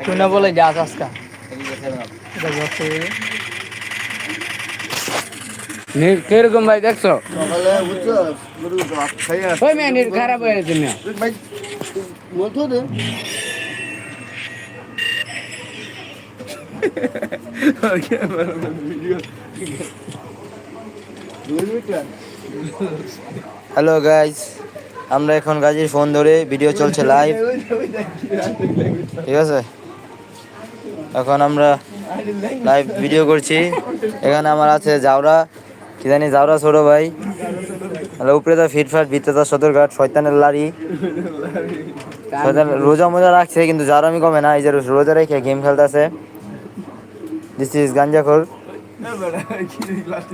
ঠান্ডা বলে যাস আজকা। কীরকম ভাই দেখছ? ওই মেয়ে খারাপ হয়ে গেছে বলতো হ্যালো গাইস আমরা এখন গাজীর ফোন ধরে ভিডিও চলছে লাইভ ঠিক আছে? এখন আমরা লাইভ ভিডিও করছি। এখানে আমার আছে জাউরা কি জানি জাউরা ছোট ভাই। উপরে তো ফিটফাট, ভিতরে তো সদরঘাট, শয়তানের লারি। রোজা মোজা রাখছে, কিন্তু জারামি কমে না। এই যে রোজা রেখে গেম খেলতেছে। দিস ইজ গাঞ্জাখোর।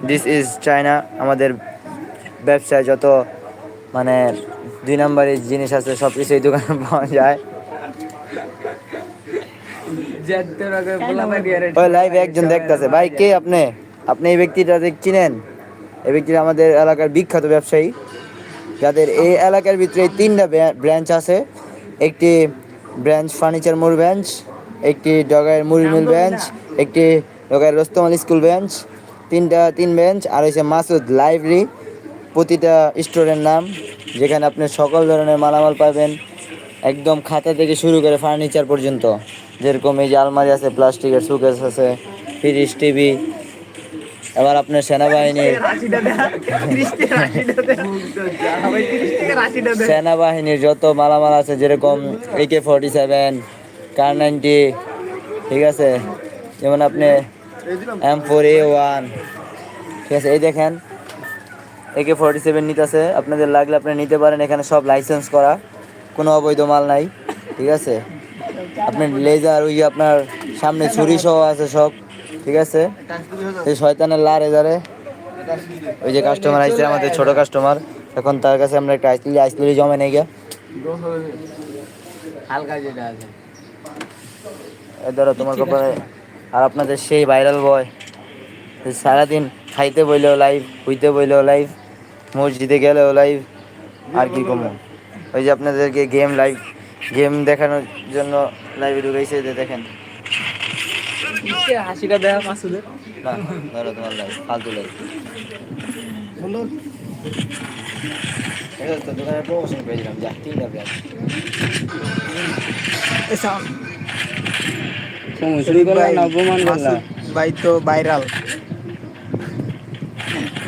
দিস ইজ চায়না আমাদের ব্যবসায় যত মানে দুই নম্বরের জিনিস আছে সব কিছু এই দোকানে পাওয়া যায়। ওই লাইভে একজন ভাই, কে আপনি? আপনি এই ব্যক্তিটা এই আমাদের এলাকার বিখ্যাত ব্যবসায়ী। যাদের এই এলাকার ভিতরে তিনটা ব্রাঞ্চ আছে। একটি ব্রাঞ্চ ফার্নিচার মোড় ব্রাঞ্চ, একটি ডগায়ের মুড়ি মিল একটি ডগায়ের রস্তমাল স্কুল ব্রাঞ্চ, তিনটা, তিন ব্রাঞ্চ, আর হচ্ছে মাসুদ লাইব্রেরি। প্রতিটা স্টোরের নাম, যেখানে আপনি সকল ধরনের মালামাল পাবেন, একদম খাতা থেকে শুরু করে ফার্নিচার পর্যন্ত। যেরকম এই যে আলমারি আছে, প্লাস্টিকের সুকেস আছে, ফ্রিজ, টিভি এবার আপনার সেনাবাহিনীর সেনাবাহিনীর যত মালামাল আছে, যেরকম AK forty seven car ninety ঠিক আছে? যেমন আপনি এম ফোর এ ওয়ান ঠিক আছে? এই দেখেন একে ফর্টি সেভেন নিতেছে আপনাদের লাগলে আপনি নিতে পারেন এখানে সব লাইসেন্স করা কোনো অবৈধ মাল নাই ঠিক আছে? আপনি লেজার ওই আপনার সামনে ছুরি সহ আছে সব ঠিক আছে? এই শয়তানের লার এজারে। ওই যে কাস্টমার আইছে আমাদের ছোট কাস্টমার এখন তার কাছে আমরা একটা আইসলি আইসলি জমে নেই গিয়া। হালকা যেটা আছে। এই ধরো তোমার কপালে আর আপনাদের সেই ভাইরাল বয় সারাদিন খাইতে বইলেও লাইভ হইতে বইলেও লাইভ মসজিদে গেলেও লাইভ আর কি কম ওই যে আপনাদেরকে গেম লাইভ গেম দেখানোর জন্য লাইভে ঢুকাইছে যে দেখেন। হাসিটা দেখা মাসুদের না ধরো তোমার লাইভ ফালতু লাইভ তো দোকানে প্রমোশন পেয়েছিলাম যা তিনটা ব্র্যান্ড শুরু করলাম না অপমান করলাম। ভাই তো ভাইরাল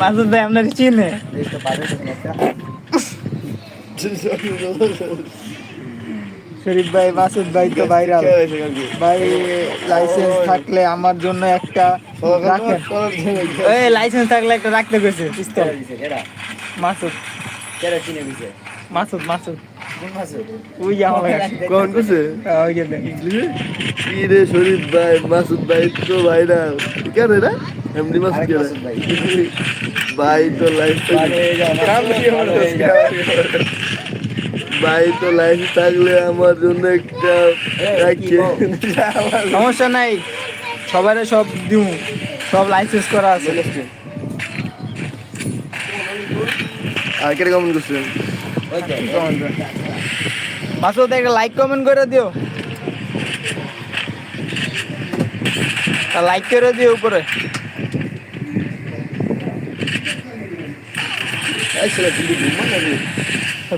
মাসুদ ভাই আপনার চিনে। শরীফ ভাই মাসুদ ভাই তো ভাইরাল ভাই লাইসেন্স থাকলে আমার জন্য একটা এই লাইসেন্স থাকলে একটা রাখতে গেছে মাসুদ। মাসুদ মাসুদ। কোন মাসে আমার করছে ওই কি রে শরীফ ভাই মাসুদ ভাই তো ভাই না কেন না এমনি মাসুদ আরেক কেন? ভাই। ভাই তো লাইফ ভাই তো লাইফ থাকলে আমার জন্য একটা সমস্যা নাই। সবারে সব দিউ সব লাইসেন্স করা আছে। আর কেমন করছেন? মাসুদ একটা লাইক কমেন্ট করে দিও। লাইক করে দিও উপরে।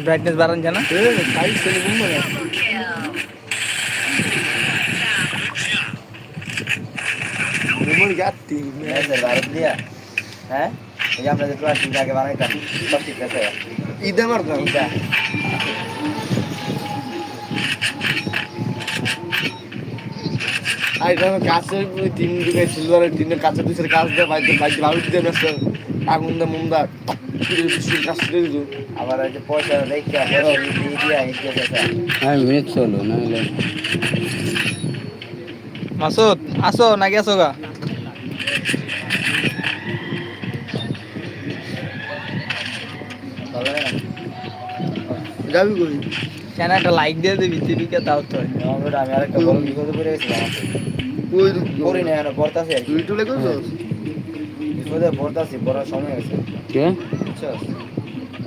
ব্রাইটনেস বাড়ান জানা। হ্যাঁ? আমরা যে প্লাস্টিক আগে বানাইতাম প্লাস্টিক আছে। ঈদে মারতাম এইটা দিকে টিনের কাছে কাজ দিয়ে ভালো ব্যস্ত আগুন দা কাজ আবার পয়সা রেখে চলো মাসুদ আসো গা? যাবি কই? কেন একটা লাইক দিয়ে দিবি টিভিকে তাও তো হয়। আমি আরেকটা বড় বিপদে পড়ে গেছিলাম। কই করি না এখন পড়তাছি আর তুই টুলে করছস বিপদে পড়তাছি পড়ার সময় হয়েছে। কে?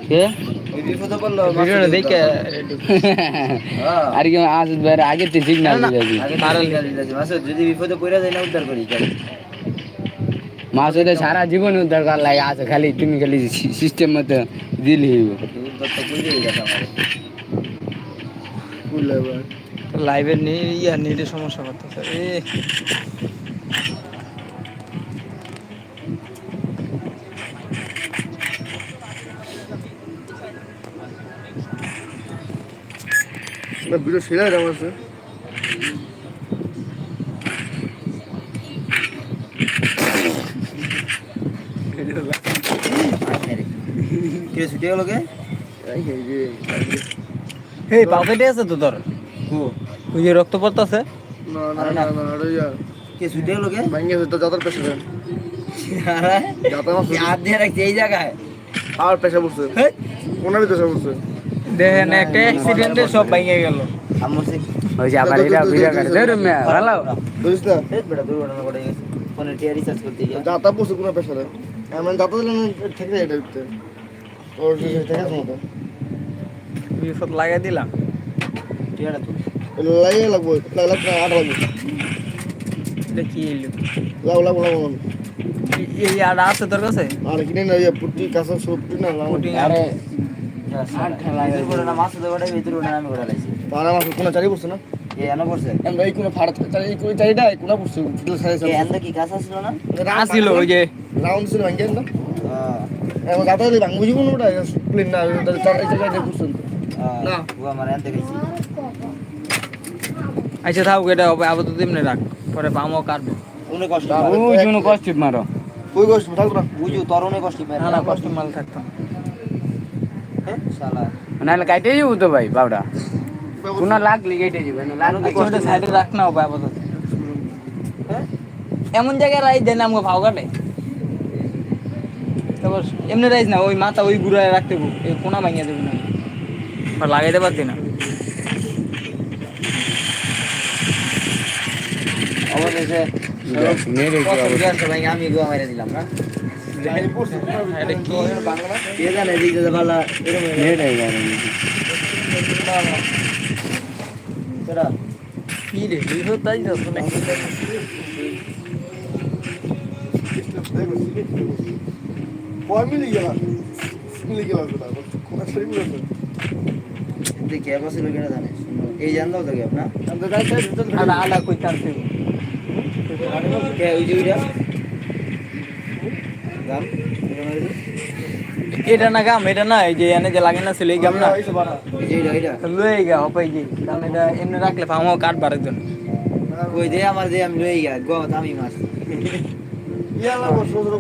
কে? বিপদে পড়ল দেখে আর কি আগে তো সিগন্যাল দিয়েছি যদি বিপদে পড়ে যায় না উদ্ধার করি মাসুদে সারা জীবন উদ্ধার করার লাগে আছে খালি তুমি খালি সিস্টেম মতো দিলি। উদ্ধার আমার এবার লাইভের নিয়ে ইয়া নেটে সমস্যা করতেছে। এ। ভিডিও সেরা আমার আছে কে ছুটে গেল কে? এই পকেটে আছে তো তোর? ওই যে রক্ত পড়তাছে? না না না না আরে কে ছুটে গেল ভাঙ্গে তো যাতার পেশা দেন যাতার হাত দিয়ে রাখছে এই জায়গায়। আর পেশা বসছে কোনার পেশা বসছে দেখেন একটা অ্যাক্সিডেন্টে সব ভেঙে গেল। আমার সে ওই যে আবার এটা ভিডিও করে। ধরো মেয়া ভালো। বুঝিস না? এই বেটা দুর্ঘটনা ঘটে গেছে। ফোনে টিয়া রিচার্জ করতে গিয়ে। যাতা বসছে কোনার পেশা দেন এমন যাতা দিলে ঠিক আছে এটা উঠতে ওর ঠিক আছে মতো। বিপদ লাগাই দিলাম। টিয়াটা লাগিয়ে লাগবো লাগ লাগ আট লাগবে। এটা কি এলো লাগ লাগ লাগ এই- এই আর আছে তোর কাছে? আর কিনে না ইয়ে পুটি কাঁচা সব পুটি না। পুটিং আরে ভিতর করে না মাছ ঘটে ভিতর আমি ঘটে লাইছি। তার আমার কোনা বসছে না? ছিল না? ওই যে। রাউন্ড ছিল ভাঙ্গে না যাতা ভাঙবো জীবন ওটা প্লেন না হ্যাঁ ও আচ্ছা থাক এটা হবে আপাতত এমনি রাখ। পরে পামও কাটবো। অনেক কষ্ট ওই জন্য কষ্ট মারো। ওই গোস থাকব না বুঝু তোর অনেক কষ্ট মেরে না না কষ্ট মাল থাকতো না। শালা। নাহলে কাটে যাব তো ভাই বাবুটা কোনো লাগলি কেটে যাবে না লাগলে ওটা সাইডে রাখ না হবে আপাতত। এমন জায়গায় রাইজ দেয় না আমাকে ভাও কাটে। তারপর এমনি রাইজ না ওই মাথা ওই গুড়ায় রাখতে কোনা ভাঙিয়ে দেবে না। লাগাইতে পারতি না। অবশেষে আমি গো মেরে দিলাম না? কি? রে তাই কয় মিলি গেল মিলি গেল কোনা দেখি এবার ছিল কিনা জানে এই জানদাও তো গ্যাপ না? আলা আলা কই টানতে কে ওই যে ওইটা? গাম? এটা না গাম এটা না এই যে এনে যে লাগে না ছিল এই গাম না? যে লয়ে গা হপাই যে কারণ এটা এমনি রাখলে ফামাও কাট বাড়ার জন্য কই দে আমার দে আমি লই গা গো আমি মাছ। ইয়া লাগবো সোজা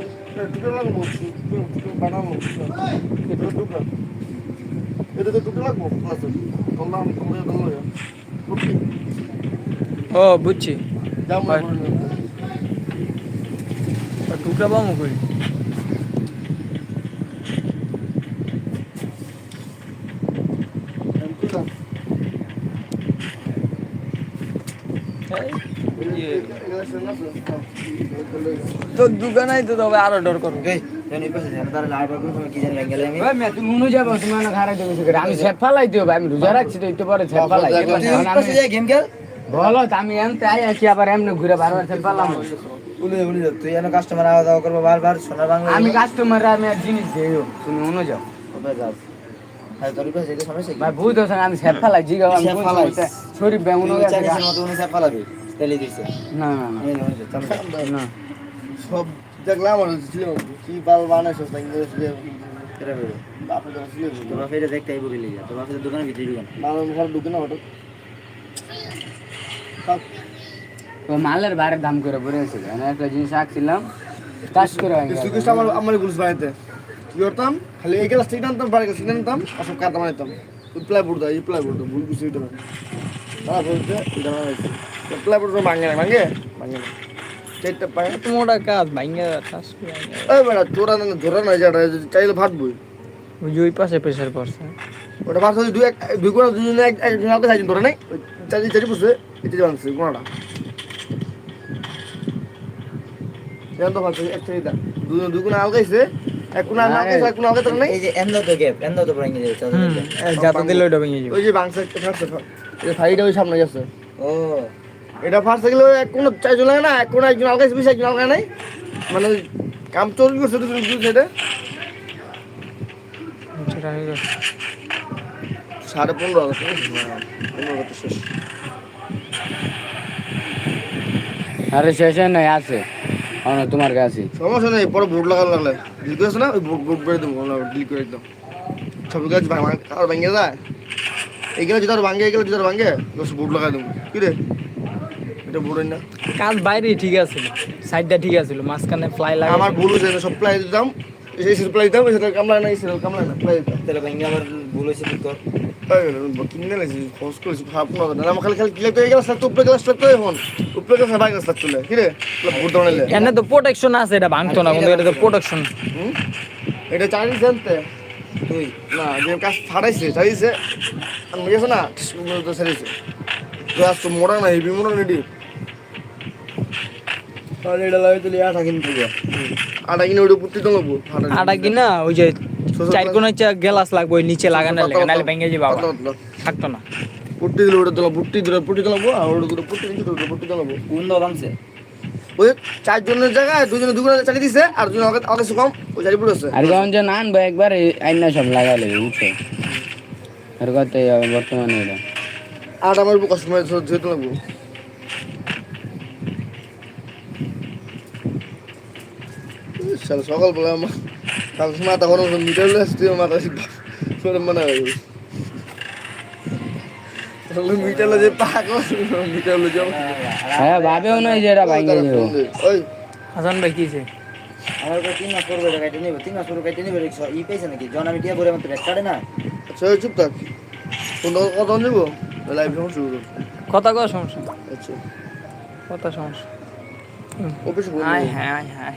টুকরো লাগবো বানাবো। টুকরো এটা তো টুকরো লাগবো তোমরা তোমরা তোমরা টুকরি ও বুঝছি। হয়। টুকরা পাবো কই তোর দোকানে তো তবে আরও ডর করব আমি সেট ফালাই দিও ভাই আমি রোজা রাখছি তো একটু পরে সেট ফালাই বলো আমি এমতে আই আছি আবার এমনি ঘুরে বারবার সেট ফালাম। উনি উনি তুই এনে কাস্টমার আওয়া দাওয়া করব বারবার সোনার বাংলা। আমি কাস্টমার আমি আর জিনিস দিও তুমি নুনু যাও। সমস্যা কি? ভাই বুঝ হোসেন আমি সেট ফালাই জিগাও আমি ফালাই? শরীফ ভাই উনি তুই উনি চাপ পালাবি তেলি দিছে। না না উনি না। সব দেখলাম আর ছিল কি বাল বানাইছো দিয়ে কেটে বেরো। বাপরে তো ছিল তোমার ফেরে দেখতে আইবো গেলে যা তোমার ফেরে দোকানের ভিতরে ঢুকান বাংলা ঘর ঢুকে না ওটা তো মালের বাইরে দাম করে পড়ে আছে আমি একটা জিনিস রাখছিলাম কাজ করে গেল। শ্রীকৃষ্ণ আমার আমার গুলস বানাইতে কি করতাম? খালি এই গেলাস ঠিক আনতাম বাড়ি গেছে আনতাম আর সব কাটা বানাইতাম প্লাই বোর্ড দাও এই ভুল কিছু এটা এটা বানাইছি। ভাঙে না ভাঙে? ভাঙে না চারটা পায়ে। এত মোটা কাজ ভাঙ্গা ঠাস। এই বেড়া তোরা না ধরা না যেটা চাইলে ভাটবই ওই যে ওই পাশে প্রেশার পড়ছে। ওটা ভাত দুই এক দুই কোনা দুজনে এক হাতে সাইজন ধরে নাই? ওই চারি চারি বসে এটা বানছে কোনাটা জান তো ভাবছে এক চারি দুজন দুই কোনা আলগাইছে এক এক আগে তো নাই? এই যে এন্দ তো গ্যাপ এন্দ তো ভেঙে যাবে যাতা দিলে ওটা ভেঙে যাবে। ওই যে বাংসা একটা ফাটছে এই ফাইটা ওই সামনে গেছে ও। এটা ফার্স্ট গেলে এক কোনা চারজন লাগে না এক কোনা একজন আলগা বেশি একজন আলগা নাই। মানে কাম চলবি করছে সেটা সাড়ে পনেরো আগস্ট পনেরো আগস্ট শেষ। আরে শেষে নয় আছে। অন তোমার কাছে। সমস্যা নেই পরে বোর্ড লাগানো লাগলে। ডিলিট করেছে না ওই বোর্ড বোর্ড বেড়ে দেবো ডিলিট করে একদম। সব গাছ আর ভেঙে যায়? এইগুলো যদি আর ভাঙে এগুলো যদি আর ভাঙে বোর্ড লাগাই দেবো। কি রে? এটা বোর্ড না। কাজ বাইরে ঠিক আছে সাইডটা ঠিক আছিল মাঝখানে ফ্লাই লাগে। আমার ভুল হয়েছে সব প্লাই দিতাম এই সেটা প্লাই দিতাম সেটা কামলা না এই সেটা কামলা না দিতাম তাহলে ভেঙে আবার ভুল হয়েছে কি কিনে লাগছে খোঁজ করেছি খারাপ না না আমার খালি খালি কিলে তো এই গেলাস তো উপরে গেলাস তো এখন। উপরে গেলাস বাইক গেলাস তুলে কি রে? বোর্ড দাঁড়ালে এনে তো প্রোটেকশন আছে এটা ভাঙতো না কিন্তু এটা তো প্রোটেকশন এটা চাইনিজ জানতে। তুই? না যে কাজ ফাটাইছে ছাড়িয়েছে। আমি গেছে না? তো ছাড়িয়েছে। গ্লাস তো মোড়া না হেভি মোড়া আর এটা লাগে তুলি আটা কিনতে আটা কিনে ওটা পুটি তো লাগবো আটা কি না ওই যে চার কোন গ্লাস লাগবে ওই নিচে লাগানো লাগে নাহলে ভেঙে যাবে আবার। থাকতো না। পুটি দিলে ওটা দিলাম পুটি দিলে পুটি দিলাম আর ওটা দিলে পুটি দিলে ওটা পুটি দিলাম কোন ভাঙছে। ওই চারজনের জায়গায় দুজনে দুগুণে চালিয়ে দিছে আর দুজন আগে আগে কম ওই চারি পড়েছে আর যে আনব একবার আইনা সব লাগাই লেগে বুঝছ আর কত বর্তমানে এটা। আর আমার উপর কষ্ট মানে যেতে লাগবো। সকালবেলা আমার মাথা গরম মিটার আসতে মাথা মনে মিটার যে পাগল মিটার যে হ্যাঁ ভাবেও নয় যে এটা ভাঙে ওই। হাসান ভাই কিছে আমার কাছে তিন মাস পর বেটা কাটে নেবে তিন মাস পর কাটে নেবে ই পেয়েছে নাকি? জন আমি টিয়া বলে আমার ব্যাগ কাটে না। আচ্ছা চুপ থাক। কোন কত নেব লাইভ যখন শুরু করব কথা কয় সমস্যা? আচ্ছা। কথা সমস্যা। অফিসে আয় হ্যাঁ হ্যাঁ হ্যাঁ।